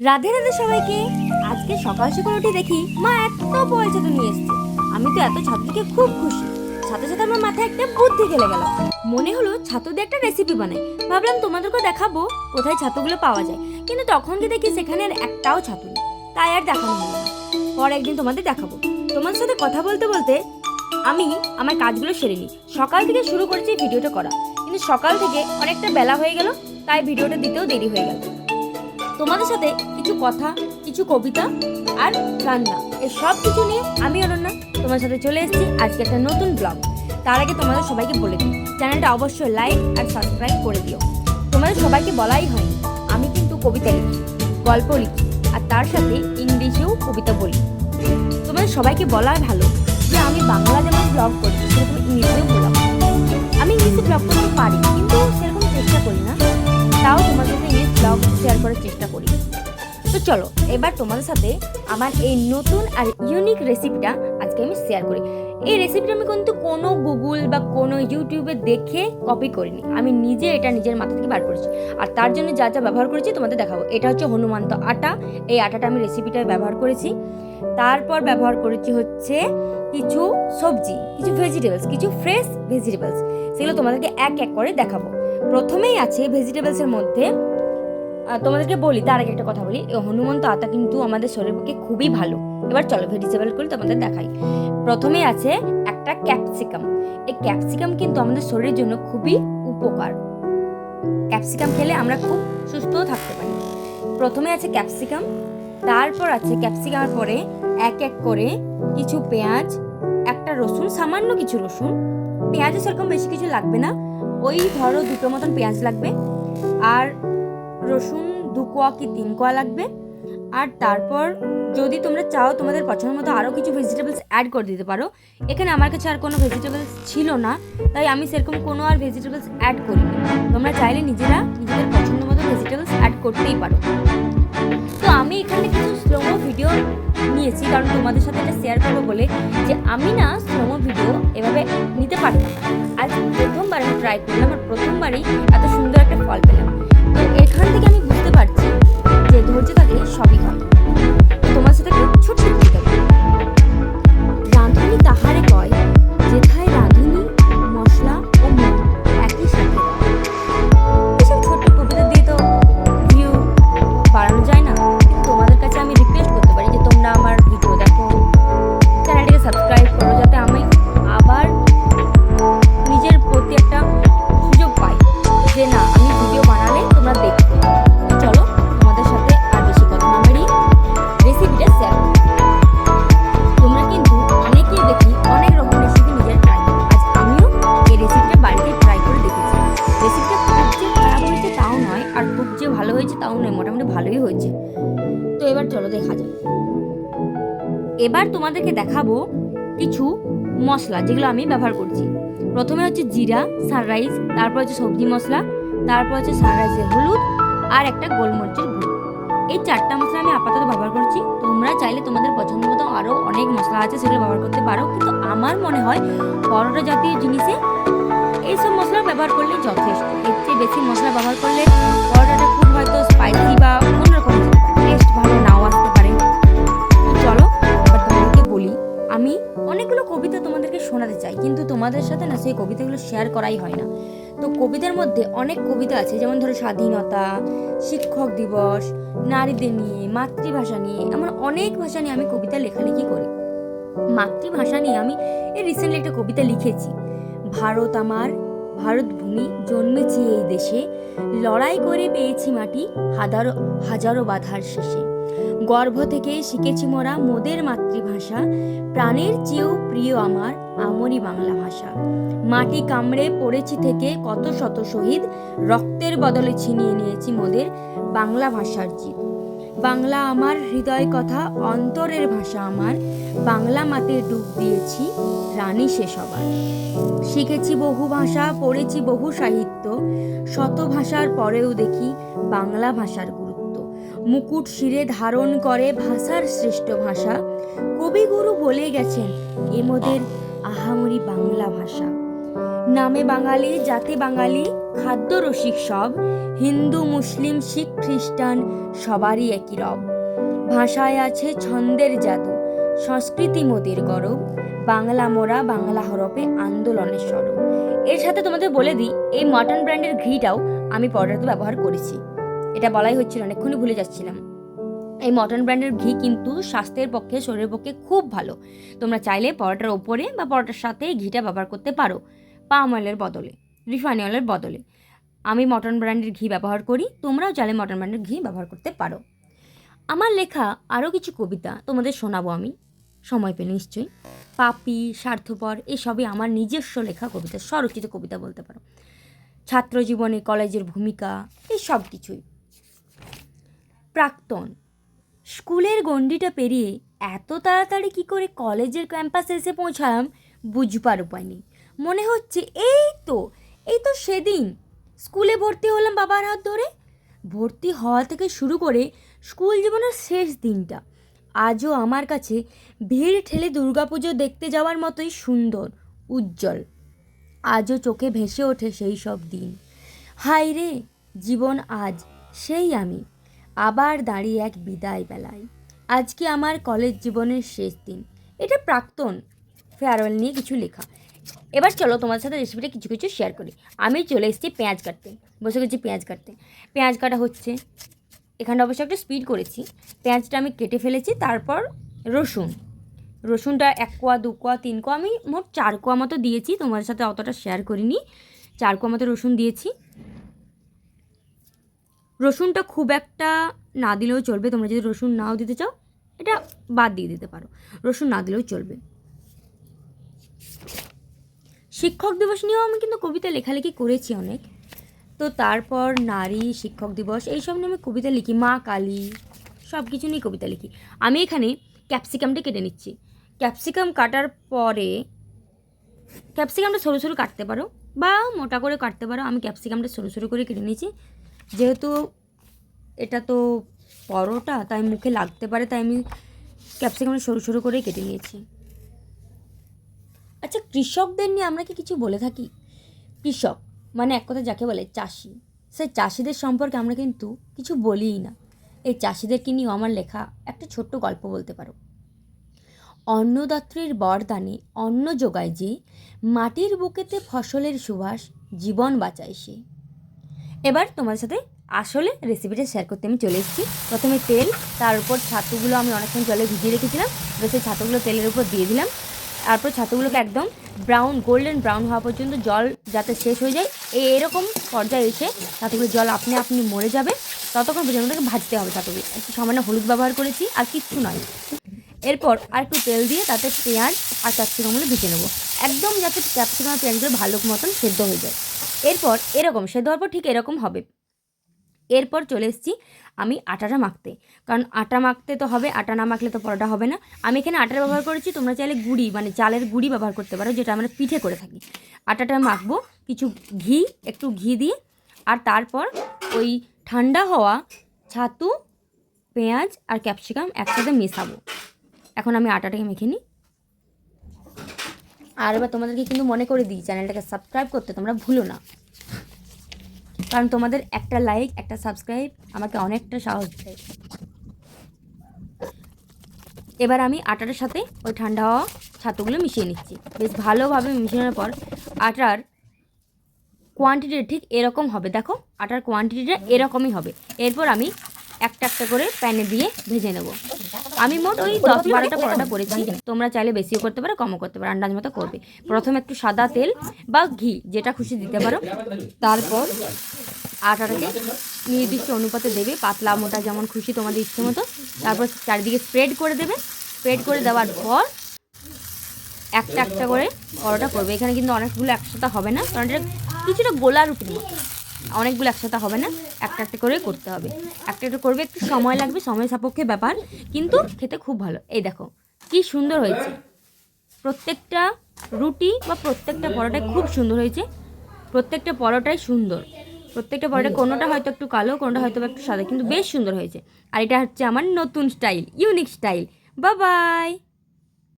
রাধে রাধে সবাইকে। আজকে সকাল সকাল উঠে দেখি মা এত পয়সা তো নিয়ে এসছে। আমি তো এত ছাত্রকে খুব খুশি। সাথে সাথে আমার মাথায় একটা বুদ্ধি খেলে গেল। মনে হলো ছাতু দিয়ে একটা রেসিপি বানাই। ভাবলাম তোমাদেরকে দেখাবো কোথায় ছাতুগুলো পাওয়া যায়। কিন্তু তখন কি দেখি সেখানে আর একটাও ছাতু নেই। তাই আর দেখানো হলো না। পর একদিন তোমাদের দেখাবো। তোমাদের সাথে কথা বলতে বলতে আমি আমার কাজগুলো সেরে নিই। সকাল থেকে শুরু করেছি ভিডিওটা করা। কিন্তু সকাল থেকে অনেকটা বেলা হয়ে গেল, তাই ভিডিওটা দিতেও দেরি হয়ে গেল। তোমাদের সাথে কিছু কথা, কিছু কবিতা আর রান্না। সব কিছু নিয়ে আমি অনন্যা তোমার সাথে চলে এসেছি আজকে একটা নতুন ব্লগ তার আগে তোমাদের সবাইকে বলে দিই চ্যানেলটা অবশ্যই লাইক আর সাবস্ক্রাইব করে দিও। তোমাদের সবাইকে বলাই হয়নি, আমি কিন্তু কবিতা লিখি, গল্প লিখি, আর তার সাথে ইংলিশেও কবিতা বলি। তোমাদের সবাইকে বলাই ভালো যে আমি বাংলা যেমন ব্লগ করি, সেরকম ইংলিশেও বললাম। আমি ইংলিশে ব্লগ করতে পারি, কিন্তু সেরকম চেষ্টা করি না। তাও তোমাদের সাথে ইংলিশ ব্লগ শেয়ার করার চেষ্টা করি। তো চলো, এবার তোমাদের সাথে আমার এই নতুন আর ইউনিক রেসিপিটা আজকে আমি শেয়ার করি। এই রেসিপিটা আমি কিন্তু কোনো গুগল বা কোনো ইউটিউবে দেখে কপি করিনি। আমি নিজে এটা নিজের মাথা থেকে বার করেছি। আর তার জন্য যা যা ব্যবহার করেছি তোমাদের দেখাবো। এটা হচ্ছে হনুমান্ত আটা। এই আটাটা আমি রেসিপিটায় ব্যবহার করেছি। তারপর ব্যবহার করেছি হচ্ছে কিছু সবজি, কিছু ভেজিটেবলস কিছু ফ্রেশ ভেজিটেবলস সেগুলো তোমাদেরকে এক এক করে দেখাবো। প্রথমেই আছে ভেজিটেবলসের মধ্যে তোমাদেরকে বলি, তার আগে একটা কথা বলি। হনুমন্ত আতা কিন্তু আমাদের শরীরের পক্ষে খুবই ভালো। এবার চলো ভেজিটেবল করে তোমাদের দেখাই। প্রথমে আছে একটা ক্যাপসিকাম এই ক্যাপসিকাম কিন্তু আমাদের শরীরের জন্য খুবই উপকার। ক্যাপসিকাম খেলে আমরা খুব সুস্থও থাকতে পারি। প্রথমে আছে ক্যাপসিকাম তারপর আছে ক্যাপসিকামের পরে এক এক করে কিছু পেঁয়াজ, একটা রসুন, সামান্য কিছু রসুন। পেঁয়াজও সেরকম বেশি কিছু লাগবে না। ওই ধরো দুটো মতন পেঁয়াজ লাগবে। আর রসুন দু কোয়া কি তিন কোয়া লাগবে? আর তারপর যদি তোমরা চাও তোমাদের পছন্দ মতো আরও কিছু ভেজিটেবলস অ্যাড করে দিতে পারো। এখানে আমার কাছে আর কোনো ভেজিটেবলস ছিল না, তাই আমি সেরকম কোনো আর ভেজিটেবলস অ্যাড করিনি। তোমরা চাইলে নিজেরা নিজেদের পছন্দ মতো ভেজিটেবলস অ্যাড করতেই পারো। তো আমি এখানে কিছু স্লোমো ভিডিও নিয়েছি, কারণ তোমাদের সাথে এটা শেয়ার করব বলে যে আমি না স্লোমো ভিডিও এভাবে নিতে পারতাম আজ প্রথমবার আমি ট্রাই করলাম, আর প্রথমবারই এত সুন্দর একটা ফল পেলাম। এবার তোমাদেরকে দেখাবো কিছু মশলা যেগুলো আমি ব্যবহার করছি। প্রথমে হচ্ছে জিরা সানরাইজ তারপর হচ্ছে সবজি মশলা, তারপর হচ্ছে সানরাইজের হলুদ, আর একটা গোলমরিচের গুঁড়ো। এই চারটা মশলা আমি আপাতত ব্যবহার করছি। তোমরা চাইলে তোমাদের পছন্দ মতো আরও অনেক মশলা আছে সেগুলো ব্যবহার করতে পারো। কিন্তু আমার মনে হয় পরোটা জাতীয় জিনিসে এইসব মশলা ব্যবহার করলে যথেষ্ট। এর চেয়ে বেশি মশলা ব্যবহার করলে সেই কবিতাগুলো শেয়ার করাই হয় না। তো কবিতার মধ্যে অনেক কবিতা আছে, যেমন ধরো স্বাধীনতা, শিক্ষক দিবস, নারীদের নিয়ে, মাতৃভাষা নিয়ে, এমন অনেক ভাষা নিয়ে আমি কবিতা লেখালেখি করি। মাতৃভাষা নিয়ে আমি এই রিসেন্টলি একটা কবিতা লিখেছি। ভারত আমার, ভারত ভূমি জন্মেছি এই দেশে, লড়াই করে পেয়েছি মাটি হাজারো হাজারো বাধার শেষে। গর্ভ থেকে শিখেছি মোরা মোদের মাতৃভাষা। প্রাণের চেয়েও প্রিয় আমার আমরি বাংলা ভাষা। মাটি কামড়ে পড়েছি থেকে কত শত শহীদ, রক্তের বদলে ছিনিয়ে নিয়েছি মোদের বাংলা ভাষার জিত বাংলা আমার হৃদয় কথা, অন্তরের ভাষা আমার। বাংলা মাতে ডুব দিয়েছি রানী সে সবার। শিখেছি বহু ভাষা, পড়েছি বহু সাহিত্য। শত ভাষার পরেও দেখি বাংলা ভাষার মুকুট শিরে ধারণ করে ভাষার শ্রেষ্ঠ ভাষা। কবিগুরু বলে গেছেন, এমদের আহামরি বাংলা ভাষা। নামে বাঙালি, জাতি বাঙালি, খাদ্য রসিক সব। হিন্দু, মুসলিম, শিখ, খ্রিস্টান, সবারই একই রব। ভাষায় আছে ছন্দের জাদু, সংস্কৃতি মোদের গরব। বাংলা মোরা বাংলা হরপে আন্দোলনের স্বরূপ এর সাথে তোমাদের বলে দিই, এই মটন ব্র্যান্ডের ঘিটাও আমি পরোটাতে ব্যবহার করেছি। এটা বলাই হচ্ছিল অনেকক্ষণই ভুলে যাচ্ছিলাম। এই মটন ব্র্যান্ডের ঘি কিন্তু স্বাস্থ্যের পক্ষে, শরীরের পক্ষে খুব ভালো। তোমরা চাইলে পরোটার ওপরে বা পরোটার সাথে ঘিটা ব্যবহার করতে পারো, পাম অয়েলের বদলে, রিফাইন অয়েলের বদলে। আমি মটন ব্র্যান্ডের ঘি ব্যবহার করি, তোমরাও চাইলে মটন ব্র্যান্ডের ঘি ব্যবহার করতে পারো। আমার লেখা আরও কিছু কবিতা তোমাদের শোনাবো আমি। সময় পেলে নিশ্চয়ই। পাপি, স্বার্থপর, এসবই আমার নিজস্ব লেখা কবিতা, স্বরচিত কবিতা বলতে পারো। ছাত্র জীবনে কলেজের ভূমিকা, এই সব কিছুই। প্রাক্তন। স্কুলের গণ্ডিটা পেরিয়ে এত তাড়াতাড়ি কি করে কলেজের ক্যাম্পাসে এসে পৌঁছালাম বুঝবার উপায় নেই। মনে হচ্ছে এই তো এই তো সেদিন। স্কুলে ভর্তি হলাম বাবার হাত ধরে। ভর্তি হওয়া থেকে শুরু করে স্কুল জীবনের শেষ দিনটা। আজও আমার কাছে ভিড় ঠেলে দুর্গাপুজো দেখতে যাওয়ার মতোই সুন্দর, উজ্জ্বল। আজও চোখে ভেসে ওঠে সেই সব দিন। হাই রে জীবন আজ সেই আমি। আবার দাঁড়িয়ে এক বিদায় বেলায় আজকে আমার কলেজ জীবনের শেষ দিন। এটা প্রাক্তন। ফেয়ারওয়েল নিয়ে কিছু লেখা। এবার চলো তোমার সাথে রেসিপিটা কিছু কিছু শেয়ার করি। আমি চলে এসেছি পেঁয়াজ কাটতে। বসে গেছি পেঁয়াজ কাটতে। পেঁয়াজ কাটা হচ্ছে। এখানটা অবশ্য একটু স্পিড করেছি। পেঁয়াজটা আমি কেটে ফেলেছি, তারপর রসুন। রসুনটা এক কোয়া, দু কোয়া, তিন কোয়া, আমি মোট চার কোয়া মতো দিয়েছি। তোমার সাথে অতটা শেয়ার করিনি। চার কোয়া মতো রসুন দিয়েছি। রসুনটা খুব একটা না দিলেও চলবে। তোমরা যদি রসুন নাও দিতে চাও, এটা বাদ দিয়ে দিতে পারো। রসুন না দিলেও চলবে। শিক্ষক দিবস নিয়েও আমি কিন্তু কবিতা লেখালেখি করেছি অনেক। তো তারপর নারী শিক্ষক দিবস, এইসব নিয়ে আমি কবিতা লিখি। মা কালী সব কিছু নিয়ে কবিতা লিখি। আমি এখানে ক্যাপসিকামটা কেটে নিচ্ছি। ক্যাপসিকাম কাটার পরে, ক্যাপসিকামটা সরু সরু কাটতে পারো বা মোটা করে কাটতে পারো। আমি ক্যাপসিকামটা সরু সরু করে কেটে নিয়েছি। যেহেতু এটা তো পরোটা, তাই মুখে লাগতে পারে, তাই আমি ক্যাপসিকামটা সরু সরু করে কেটে নিয়েছি। আচ্ছা কৃষকদের নিয়ে আমরা কি কিছু বলে থাকি? কৃষক মানে এক কথা যাকে বলে চাষি সেই চাষিদের সম্পর্কে আমরা কিন্তু কিছু বলিই না। এই চাষিদেরকে নিয়েও আমার লেখা? একটা ছোট্ট গল্প বলতে পারো। অন্নদাত্রীর বরদানে অন্ন যোগায় যে, মাটির বুকেতে ফসলের সুবাস, জীবন বাঁচায় সে। এবার তোমার সাথে আসলে রেসিপিটা শেয়ার করতে আমি চলে এসেছি। প্রথমে তেল, তার উপর ছাতুগুলো আমি অনেকক্ষণ জলে ভিজিয়ে রেখেছিলাম। এবার সেই ছাতুগুলো তেলের উপর দিয়ে দিলাম। তারপর ছাতুগুলোকে একদম ব্রাউন গোল্ডেন ব্রাউন হওয়া পর্যন্ত জল যাতে শেষ হয়ে যায় এই এরকম পর্যায়ে এসে ছাতুগুলো জল আপনি আপনি মরে যাবে। ততক্ষণ পর্যন্ত ওটাকে ভাজতে হবে ছাতুগুলো। একটু সামান্য হলুদ ব্যবহার করেছি, আর কিচ্ছু নয়। এরপর আর একটু তেল দিয়ে তাতে পেঁয়াজ আর ক্যাপসিকামগুলো ভেজে নেব। একদম যাতে ক্যাপসিকাম পেঁয়াজগুলো ভালো মতন সেদ্ধ হয়ে যায়। এরপর এরকম সেদ্ধ হওয়ার পর ঠিক এরকম হবে। এরপর চলে এসেছি আমি আটাটা মাখতে। কারণ আটা মাখতে তো হবে, আটা না মাখলে তো পরোটা হবে না। আমি এখানে আটার ব্যবহার করেছি, তোমরা চাইলে গুড়ি মানে চালের গুড়ি ব্যবহার করতে পারো, যেটা আমরা পিঠে করে থাকি। আটাটা মাখবো, কিছু ঘি, একটু ঘি দিয়ে, আর তারপর ওই ঠান্ডা হওয়া ছাতু, পেঁয়াজ আর ক্যাপসিকাম একসাথে মেশাবো। এখন আমি আটাটাকে মেখে নিই। আর এবার তোমাদেরকে কিন্তু মনে করে দিই, চ্যানেলটাকে সাবস্ক্রাইব করতে তোমরা ভুলো না। কারণ তোমাদের একটা লাইক একটা সাবস্ক্রাইব আমাকে অনেকটা সাহস দেয়। এবার আমি আটাটার সাথে ওই ঠান্ডা হওয়া ছাতুগুলো মিশিয়ে নিচ্ছি। বেশ ভালোভাবে মিশানোর পর আটার কোয়ান্টিটিটা ঠিক এরকম হবে, দেখো। আটার কোয়ান্টিটিটা এরকমই হবে। এরপর আমি একটা একটা করে প্যানে দিয়ে ভেজে নেব। আমি মোট ওই দশ বারোটা পরোটা করেছি। তোমরা চাইলে বেশিও করতে পারো কমও করতে পারো আন্দাজ মতো করবে। প্রথমে একটু সাদা তেল বা ঘি যেটা খুশি দিতে পারো। তারপর আটাটাকে নির্দিষ্ট অনুপাতে দেবে পাতলা মোটা যেমন খুশি তোমাদের ইচ্ছে মতো। তারপর চারিদিকে স্প্রেড করে দেবে। স্প্রেড করে দেওয়ার পর একটা একটা করে পরোটা করবে। এখানে কিন্তু অনেকগুলো একসাথে হবে না কারণ এটা কিছুটা গোলা রুটির মতো। অনেকগুলো একসাথে হবে না? একটা একটা করে করতে হবে। একটা একটা করবে, একটু সময় লাগবে, সময় সাপেক্ষে ব্যাপার, কিন্তু খেতে খুব ভালো। এই দেখো, কি সুন্দর হয়েছে। প্রত্যেকটা রুটি বা প্রত্যেকটা পরোটাই খুব সুন্দর হয়েছে। প্রত্যেকটা পরোটাই সুন্দর। প্রত্যেকটা পরোটা, কোনোটা হয়তো একটু কালো, কোনোটা হয়তো একটু সাদা, কিন্তু বেশ সুন্দর হয়েছে। আর এটা হচ্ছে আমার নতুন স্টাইল, ইউনিক স্টাইল। বা বাই